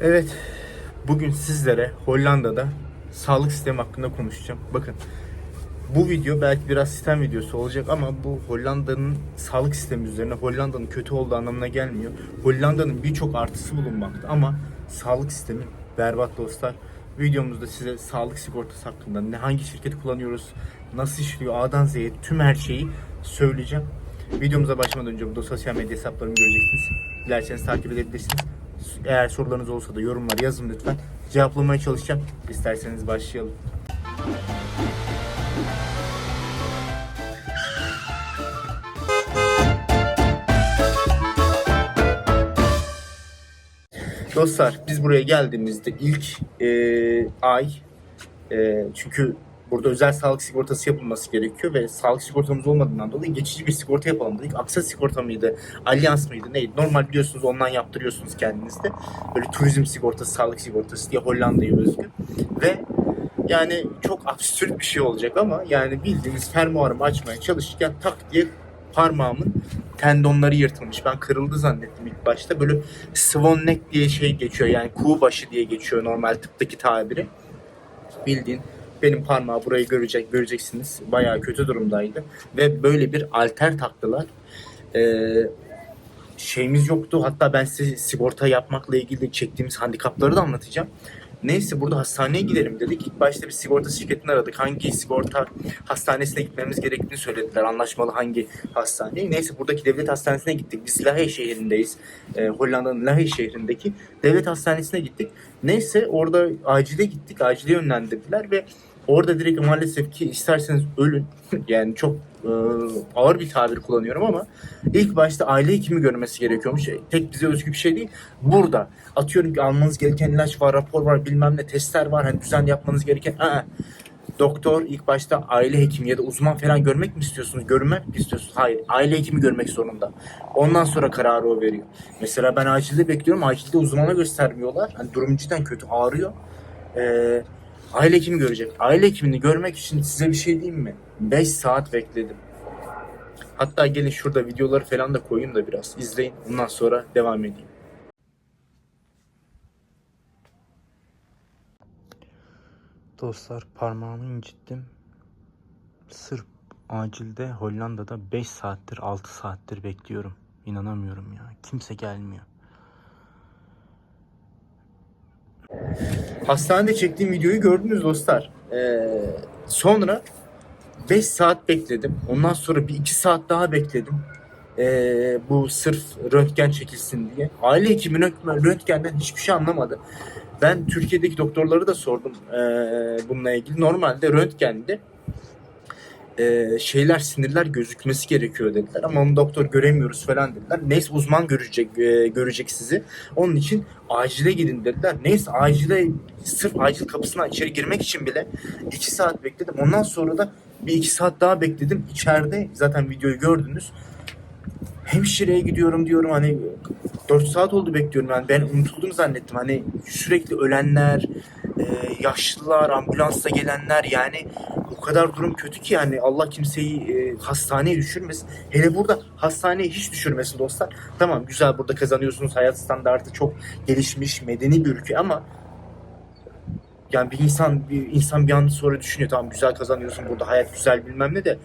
Evet, bugün sizlere Hollanda'da sağlık sistemi hakkında konuşacağım. Bakın, bu video belki biraz sistem videosu olacak ama bu Hollanda'nın sağlık sistemi üzerine Hollanda'nın kötü olduğu anlamına gelmiyor. Hollanda'nın birçok artısı bulunmakta ama sağlık sistemi berbat dostlar. Videomuzda size sağlık sigortası hakkında ne hangi şirketi kullanıyoruz, nasıl işliyor A'dan Z'ye tüm her şeyi söyleyeceğim. Videomuza başlamadan önce burada sosyal medya hesaplarımı göreceksiniz. Dilerseniz takip edebilirsiniz. Eğer sorularınız olsa da yorumlara yazın lütfen. Cevaplamaya çalışacağım. İsterseniz başlayalım. Dostlar biz buraya geldiğimizde ilk e, ay e, çünkü burada özel sağlık sigortası yapılması gerekiyor ve sağlık sigortamız olmadığından dolayı geçici bir sigorta yapalım dedik. Aksa sigorta mıydı? Alyans mıydı? Neydi? Normal biliyorsunuz ondan yaptırıyorsunuz kendinizde. Böyle turizm sigortası, sağlık sigortası diye Hollanda'ya özgü. Ve yani çok absürt bir şey olacak ama yani bildiğiniz fermuarımı açmaya çalışırken tak diye parmağımın tendonları yırtılmış. Ben kırıldı zannettim ilk başta. Böyle swan neck diye şey geçiyor. Yani kuğu başı diye geçiyor normal tıptaki tabiri. Bildiğin benim parmağı burayı görecek göreceksiniz. Bayağı kötü durumdaydı. Ve böyle bir alter taktılar. Ee, şeyimiz yoktu. Hatta ben size sigorta yapmakla ilgili çektiğimiz handikapları da anlatacağım. Neyse burada hastaneye gidelim dedik. İlk başta bir sigorta şirketini aradık. Hangi sigorta hastanesine gitmemiz gerektiğini söylediler. Anlaşmalı hangi hastane. Neyse buradaki devlet hastanesine gittik. Biz Lahey şehrindeyiz. Ee, Hollanda'nın Lahey şehrindeki devlet hastanesine gittik. Neyse orada acile gittik. Acile yönlendirdiler ve orada direkt maalesef ki isterseniz ölün. yani çok e, ağır bir tabir kullanıyorum ama ilk başta aile hekimi görmesi gerekiyormuş. E, Tek bize özgü bir şey değil. Burada atıyorum ki almanız gereken ilaç var, rapor var, bilmem ne testler var. Hani düzen yapmanız gereken. Aa, doktor ilk başta aile hekimi ya da uzman falan görmek mi istiyorsunuz? Görmek mi istiyorsunuz? Hayır. Aile hekimi görmek zorunda. Ondan sonra kararı o veriyor. Mesela ben acilde bekliyorum. Acilde uzmana göstermiyorlar. Hani durum cidden kötü. Ağrıyor. Ee, aile hekimi görecek. Aile hekimini görmek için size bir şey diyeyim mi? 5 saat bekledim. Hatta gelin şurada videoları falan da koyayım da biraz izleyin. Ondan sonra devam edeyim. Dostlar parmağımı incittim. Sırf acilde Hollanda'da 5 saattir 6 saattir bekliyorum. İnanamıyorum ya. Kimse gelmiyor. Hastanede çektiğim videoyu gördünüz dostlar. Ee, sonra 5 saat bekledim. Ondan sonra bir 2 saat daha bekledim. Ee, bu sırf röntgen çekilsin diye. Aile hekimi röntgen- röntgenden hiçbir şey anlamadı. Ben Türkiye'deki doktorları da sordum ee, bununla ilgili. Normalde röntgende ee, şeyler sinirler gözükmesi gerekiyor dediler ama onu doktor göremiyoruz falan dediler. Neyse uzman görecek e, görecek sizi. Onun için acile gidin dediler. Neyse acile sırf acil kapısına içeri girmek için bile 2 saat bekledim. Ondan sonra da bir 2 saat daha bekledim. İçeride zaten videoyu gördünüz. Hemşireye gidiyorum diyorum hani 4 saat oldu bekliyorum yani ben unutulduğunu zannettim hani sürekli ölenler e, yaşlılar ambulansa gelenler yani o kadar durum kötü ki yani Allah kimseyi e, hastaneye düşürmesin hele burada hastaneye hiç düşürmesin dostlar tamam güzel burada kazanıyorsunuz hayat standartı çok gelişmiş medeni bir ülke ama yani bir insan bir insan bir anda sonra düşünüyor tamam güzel kazanıyorsun burada hayat güzel bilmem ne de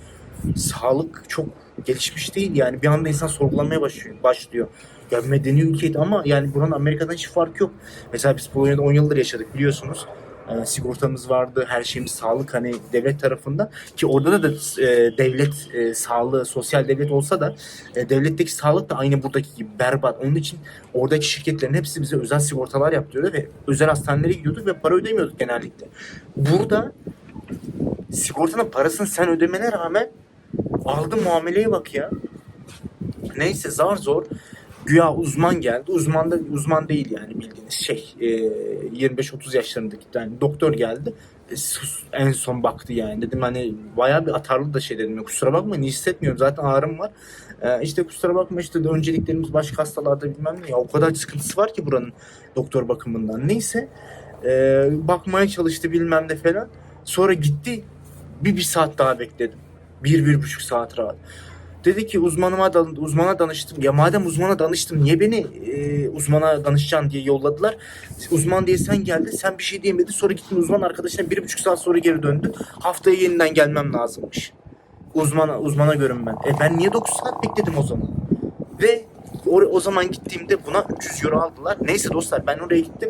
sağlık çok gelişmiş değil yani bir anda insan sorgulamaya başlıyor. başlıyor. Ya medeni ülkeydi ama yani buranın Amerika'dan hiç farkı yok. Mesela biz Polonya'da 10 yıldır yaşadık biliyorsunuz. Ee, sigortamız vardı, her şeyimiz sağlık hani devlet tarafında ki orada da, e, devlet e, sağlığı, sosyal devlet olsa da e, devletteki sağlık da aynı buradaki gibi berbat. Onun için oradaki şirketlerin hepsi bize özel sigortalar yaptırıyordu ve özel hastanelere gidiyorduk ve para ödemiyorduk genellikle. Burada sigortanın parasını sen ödemene rağmen aldın muameleye bak ya. Neyse zar zor güya uzman geldi. Uzman da uzman değil yani bildiğiniz şey. E, 25-30 yaşlarındaki yani doktor geldi. E, en son baktı yani. Dedim hani bayağı bir atarlı da şey dedim. Kusura bakma hissetmiyorum. Zaten ağrım var. E, işte kusura bakma işte de önceliklerimiz başka hastalarda bilmem ne. Ya o kadar sıkıntısı var ki buranın doktor bakımından. Neyse. E, bakmaya çalıştı bilmem ne falan. Sonra gitti. Bir bir saat daha bekledim. Bir, bir buçuk saat rahat. Dedi ki uzmanıma dan- uzmana danıştım. Ya madem uzmana danıştım niye beni e, uzmana danışacaksın diye yolladılar. Uzman diye sen geldin sen bir şey diyemedin. Sonra gittin uzman arkadaşına bir buçuk saat sonra geri döndü. Haftaya yeniden gelmem lazımmış. Uzmana, uzmana görünmen. E ben niye 9 saat bekledim o zaman? Ve o, o zaman gittiğimde buna 300 euro aldılar. Neyse dostlar ben oraya gittim.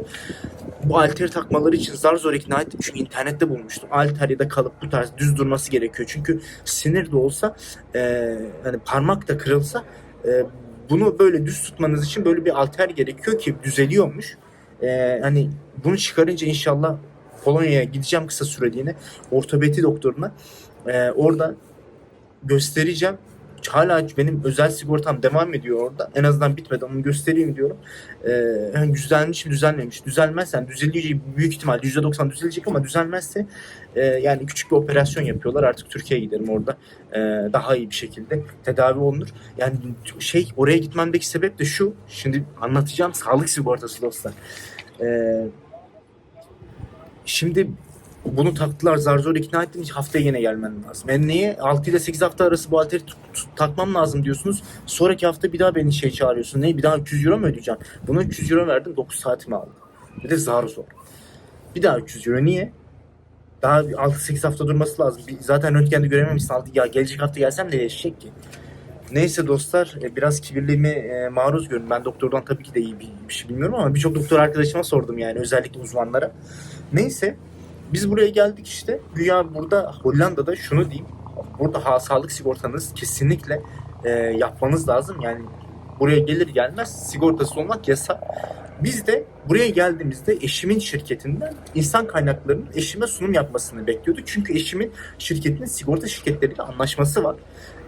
Bu alteri takmaları için zar zor ikna ettim. Çünkü internette bulmuştum. Alter ya da kalıp bu tarz düz durması gerekiyor. Çünkü sinir de olsa e, hani parmak da kırılsa e, bunu böyle düz tutmanız için böyle bir alter gerekiyor ki düzeliyormuş. E, hani bunu çıkarınca inşallah Polonya'ya gideceğim kısa süreliğine. Ortopedi doktoruna. E, orada göstereceğim. Hala benim özel sigortam devam ediyor orada. En azından bitmedi onu göstereyim diyorum. Ee, düzelmiş mi düzelmemiş. Düzelmezse yani düzelecek büyük ihtimal %90 düzelecek ama düzelmezse e, yani küçük bir operasyon yapıyorlar. Artık Türkiye'ye giderim orada. e, daha iyi bir şekilde tedavi olunur. Yani şey oraya gitmemdeki sebep de şu. Şimdi anlatacağım sağlık sigortası dostlar. Ee, şimdi bunu taktılar zar zor ikna ettim. Haftaya yine gelmen lazım. Ben niye? 6 ile 8 hafta arası bu alteri takmam lazım diyorsunuz. Sonraki hafta bir daha beni şey çağırıyorsun. Ne? Bir daha 300 euro mu ödeyeceğim? Buna 300 euro verdim. 9 saatimi aldı. Bir de zar zor. Bir daha 300 euro. Niye? Daha 6-8 hafta durması lazım. Zaten röntgende görememişsin. Ya gelecek hafta gelsem de yaşayacak ki. Neyse dostlar e, biraz kibirliğime e, maruz görün. Ben doktordan tabii ki de iyi bir, bir şey bilmiyorum ama birçok doktor arkadaşıma sordum yani özellikle uzmanlara. Neyse biz buraya geldik işte. Güya burada Hollanda'da şunu diyeyim. Burada ha, sağlık sigortanız kesinlikle e, yapmanız lazım. Yani buraya gelir gelmez sigortası olmak yasak. Biz de buraya geldiğimizde eşimin şirketinden insan kaynaklarının eşime sunum yapmasını bekliyorduk. Çünkü eşimin şirketinin sigorta şirketleriyle anlaşması var.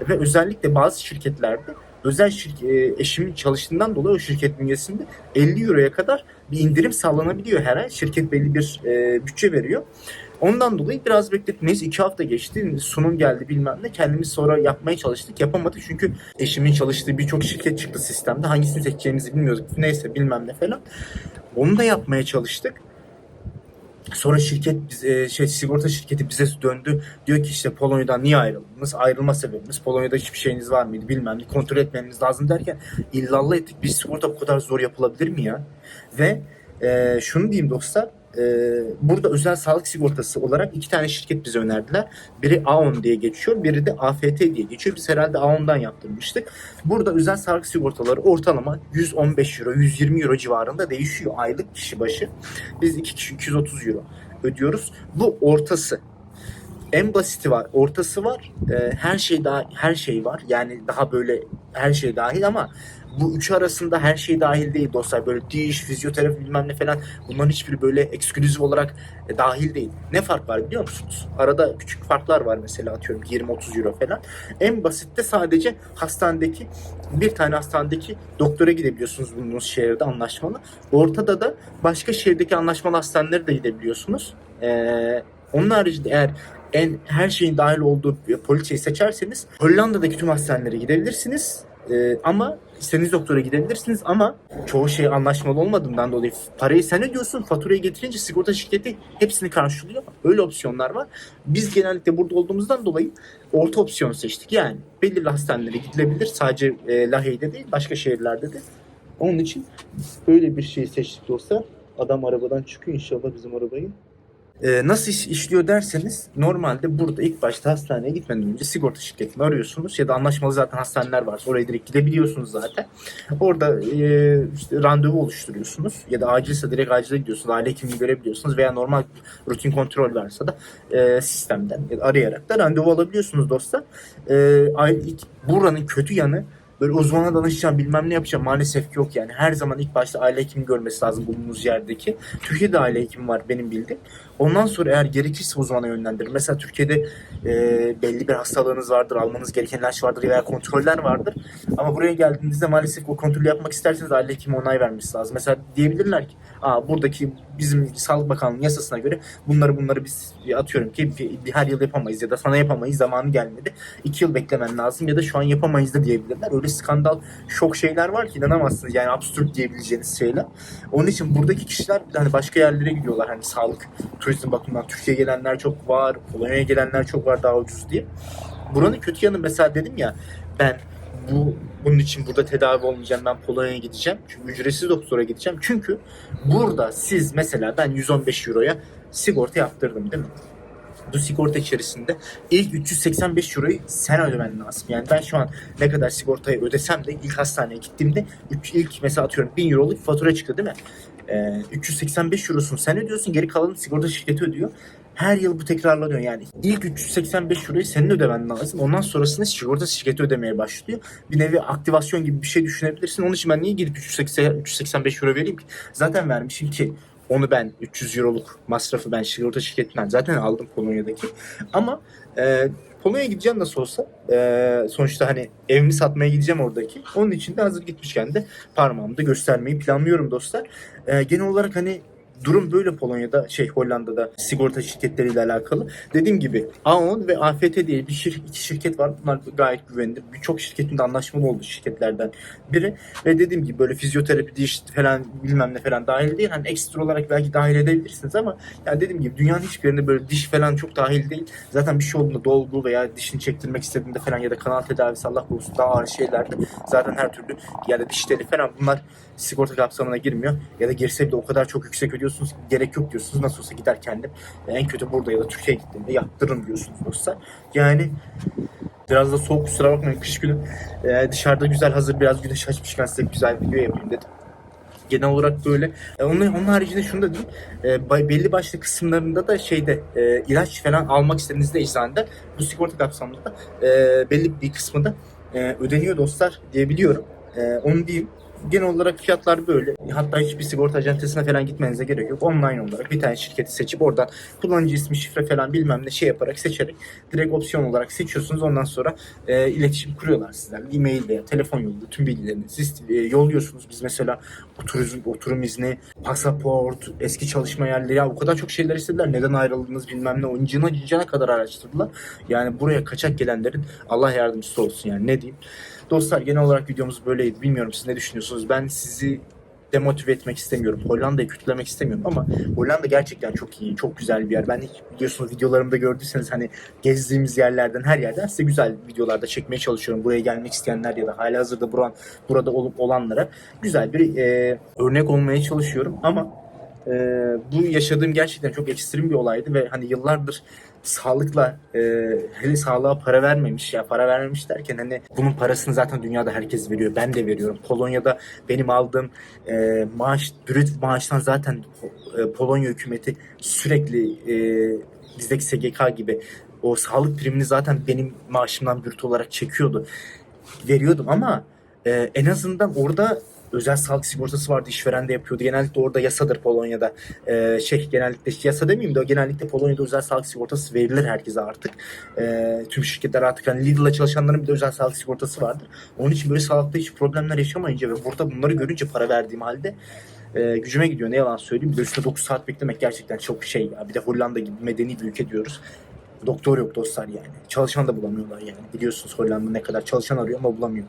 Ve özellikle bazı şirketlerde özel şirket, eşimin çalıştığından dolayı o şirket bünyesinde 50 euroya kadar bir indirim sağlanabiliyor her ay. Şirket belli bir e, bütçe veriyor. Ondan dolayı biraz beklettik. Neyse iki hafta geçti. Sunum geldi bilmem ne. Kendimiz sonra yapmaya çalıştık. Yapamadık çünkü eşimin çalıştığı birçok şirket çıktı sistemde. Hangisini seçeceğimizi bilmiyorduk. Neyse bilmem ne falan. Onu da yapmaya çalıştık. Sonra şirket e, şey sigorta şirketi bize döndü. Diyor ki işte Polonya'dan niye ayrıldınız? Ayrılma sebebimiz Polonya'da hiçbir şeyiniz var mıydı bilmem ne kontrol etmemiz lazım derken illallah ettik. Bir sigorta bu kadar zor yapılabilir mi ya? Ve e, şunu diyeyim dostlar. E, burada özel sağlık sigortası olarak iki tane şirket bize önerdiler. Biri Aon diye geçiyor, biri de AFT diye geçiyor. Biz herhalde Aon'dan yaptırmıştık. Burada özel sağlık sigortaları ortalama 115 euro, 120 euro civarında değişiyor aylık kişi başı. Biz iki kişi 230 euro ödüyoruz. Bu ortası. En basiti var, ortası var. Ee, her şey daha her şey var. Yani daha böyle her şey dahil ama bu üçü arasında her şey dahil değil dostlar. Böyle diş, fizyoterapi bilmem ne falan bunların hiçbiri böyle ekskluzif olarak e, dahil değil. Ne fark var biliyor musunuz? Arada küçük farklar var mesela atıyorum 20-30 euro falan. En basitte sadece hastanedeki bir tane hastanedeki doktora gidebiliyorsunuz bulunduğunuz şehirde anlaşmalı. Ortada da başka şehirdeki anlaşmalı hastanelere de gidebiliyorsunuz. Ee, onun haricinde eğer en her şeyin dahil olduğu poliçeyi seçerseniz Hollanda'daki tüm hastanelere gidebilirsiniz. Ee, ama istediğiniz doktora gidebilirsiniz ama çoğu şey anlaşmalı olmadığından dolayı parayı sen ödüyorsun faturayı getirince sigorta şirketi hepsini karşılıyor. Öyle opsiyonlar var. Biz genellikle burada olduğumuzdan dolayı orta opsiyon seçtik. Yani belirli hastanelere gidilebilir. Sadece e, Lahey'de değil başka şehirlerde de. Onun için böyle bir şey seçtik dostlar. Adam arabadan çıkıyor inşallah bizim arabayı. Ee, nasıl iş- işliyor derseniz normalde burada ilk başta hastaneye gitmeden önce sigorta şirketini arıyorsunuz ya da anlaşmalı zaten hastaneler varsa oraya direkt gidebiliyorsunuz zaten. Orada e, işte randevu oluşturuyorsunuz ya da acilse direkt acile gidiyorsunuz. Aile hekimini görebiliyorsunuz veya normal rutin kontrol varsa da e, sistemden ya da arayarak da randevu alabiliyorsunuz dostlar. E, buranın kötü yanı böyle uzmana danışacağım bilmem ne yapacağım maalesef ki yok yani. Her zaman ilk başta aile hekimi görmesi lazım bulunduğunuz yerdeki. Türkiye'de aile hekimi var benim bildiğim. Ondan sonra eğer gerekirse uzmana yönlendirir. Mesela Türkiye'de e, belli bir hastalığınız vardır, almanız gereken ilaç vardır veya kontroller vardır. Ama buraya geldiğinizde maalesef o kontrolü yapmak isterseniz aile hekimi onay vermesi lazım. Mesela diyebilirler ki Aa, buradaki bizim Sağlık Bakanlığı'nın yasasına göre bunları bunları biz atıyorum ki her yıl yapamayız ya da sana yapamayız zamanı gelmedi. İki yıl beklemen lazım ya da şu an yapamayız da diyebilirler. Öyle skandal şok şeyler var ki inanamazsınız yani absürt diyebileceğiniz şeyler. Onun için buradaki kişiler hani başka yerlere gidiyorlar hani sağlık turizm bakımından Türkiye'ye gelenler çok var, Polonya'ya gelenler çok var daha ucuz diye. Buranın kötü yanı mesela dedim ya ben bu bunun için burada tedavi olmayacağım. Ben Polonya'ya gideceğim. Çünkü ücretsiz doktora gideceğim. Çünkü burada siz mesela ben 115 euroya sigorta yaptırdım değil mi? Bu sigorta içerisinde ilk 385 euroyu sen ödemen lazım. Yani ben şu an ne kadar sigortayı ödesem de ilk hastaneye gittiğimde ilk mesela atıyorum 1000 euroluk fatura çıktı değil mi? Ee, 385 eurosunu sen ödüyorsun geri kalanını sigorta şirketi ödüyor. Her yıl bu tekrarlanıyor yani. İlk 385 euroyu senin ödemen lazım. Ondan sonrasında sigorta şirketi ödemeye başlıyor. Bir nevi aktivasyon gibi bir şey düşünebilirsin. Onun için ben niye gidip 380, 385 euro vereyim ki? Zaten vermişim ki onu ben 300 euroluk masrafı ben sigorta şirketinden zaten aldım Polonya'daki. Ama e, Polonya'ya gideceğim nasıl olsa e, sonuçta hani evimi satmaya gideceğim oradaki. Onun için de hazır gitmişken de parmağımda göstermeyi planlıyorum dostlar. E, genel olarak hani durum böyle Polonya'da şey Hollanda'da sigorta şirketleriyle alakalı. Dediğim gibi Aon ve AFT diye bir şir iki şirket var. Bunlar gayet güvenilir. Birçok şirketin de anlaşmalı olduğu şirketlerden biri. Ve dediğim gibi böyle fizyoterapi, diş falan bilmem ne falan dahil değil. Hani ekstra olarak belki dahil edebilirsiniz ama yani dediğim gibi dünyanın hiçbir yerinde böyle diş falan çok dahil değil. Zaten bir şey olduğunda dolgu veya dişini çektirmek istediğinde falan ya da kanal tedavisi Allah korusun daha ağır şeylerde zaten her türlü ya da diş teli falan bunlar sigorta kapsamına girmiyor. Ya da girse bile o kadar çok yüksek ödüyorsunuz ki gerek yok diyorsunuz. Nasıl olsa gider kendim. En kötü burada ya da Türkiye'ye gittiğimde yaptırırım diyorsunuz dostlar. Yani Biraz da soğuk kusura bakmayın kış günü. Ee, dışarıda güzel hazır biraz güneş açmışken size güzel bir video yapayım dedim. Genel olarak böyle. E, onun, onun haricinde şunu da diyeyim. E, belli başlı kısımlarında da şeyde e, ilaç falan almak istediğinizde eczanede bu sigorta kapsamında e, belli bir kısmı da e, ödeniyor dostlar diyebiliyorum. E, onu diyeyim. Genel olarak fiyatlar böyle. Hatta hiçbir sigorta acentesine falan gitmenize gerek yok. Online olarak bir tane şirketi seçip oradan kullanıcı ismi, şifre falan bilmem ne şey yaparak seçerek direkt opsiyon olarak seçiyorsunuz. Ondan sonra e, iletişim kuruyorlar sizlerle. E-mail veya telefon yoluyla tüm bilgilerini siz e, yolluyorsunuz. Biz mesela oturum, oturum izni, pasaport, eski çalışma yerleri ya o kadar çok şeyler istediler. Neden ayrıldınız bilmem ne. Oyuncuna cincana kadar araştırdılar. Yani buraya kaçak gelenlerin Allah yardımcısı olsun yani ne diyeyim. Dostlar genel olarak videomuz böyleydi. Bilmiyorum siz ne düşünüyorsunuz. Ben sizi demotive etmek istemiyorum. Hollanda'yı kötülemek istemiyorum ama Hollanda gerçekten çok iyi, çok güzel bir yer. Ben biliyorsunuz videolarımda gördüyseniz hani gezdiğimiz yerlerden her yerden size güzel videolarda çekmeye çalışıyorum. Buraya gelmek isteyenler ya da hali hazırda buran, burada olup olanlara güzel bir e, örnek olmaya çalışıyorum ama e, bu yaşadığım gerçekten çok ekstrem bir olaydı ve hani yıllardır sağlıkla e, hele sağlığa para vermemiş ya para vermemiş derken hani bunun parasını zaten dünyada herkes veriyor ben de veriyorum. Polonya'da benim aldığım e, maaş brüt maaştan zaten e, Polonya hükümeti sürekli e, bizdeki SGK gibi o sağlık primini zaten benim maaşımdan brüt olarak çekiyordu veriyordum ama e, en azından orada özel sağlık sigortası vardı işveren de yapıyordu. Genellikle orada yasadır Polonya'da. E, şey genellikle yasa demeyeyim de genellikle Polonya'da özel sağlık sigortası verilir herkese artık. E, tüm şirketler artık hani Lidl'la çalışanların bir de özel sağlık sigortası vardır. Onun için böyle sağlıkta hiç problemler yaşamayınca ve burada bunları görünce para verdiğim halde e, gücüme gidiyor ne yalan söyleyeyim. Bir üstüne 9 saat beklemek gerçekten çok şey ya. Bir de Hollanda gibi medeni bir ülke diyoruz. Doktor yok dostlar yani. Çalışan da bulamıyorlar yani. Biliyorsunuz Hollanda ne kadar çalışan arıyor ama bulamıyor.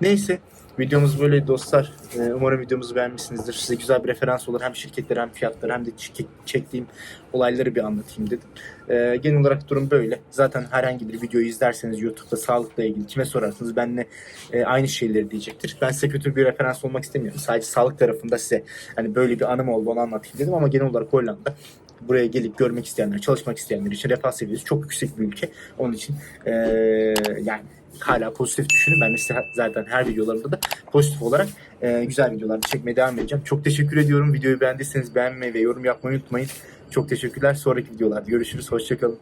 Neyse videomuz böyle dostlar. Ee, umarım videomuzu beğenmişsinizdir. Size güzel bir referans olur. Hem şirketleri hem fiyatları hem de çek- çektiğim olayları bir anlatayım dedim. Ee, genel olarak durum böyle. Zaten herhangi bir videoyu izlerseniz YouTube'da sağlıkla ilgili kime sorarsanız benle e, aynı şeyleri diyecektir. Ben size kötü bir referans olmak istemiyorum. Sadece sağlık tarafında size hani böyle bir anım oldu onu anlatayım dedim ama genel olarak Hollanda buraya gelip görmek isteyenler, çalışmak isteyenler için refah seviyesi çok yüksek bir ülke. Onun için eee, yani hala pozitif düşünün. Ben de zaten her videolarımda da pozitif olarak eee, güzel videolar çekmeye devam edeceğim. Çok teşekkür ediyorum. Videoyu beğendiyseniz beğenmeyi ve yorum yapmayı unutmayın. Çok teşekkürler. Sonraki videolarda görüşürüz. Hoşçakalın.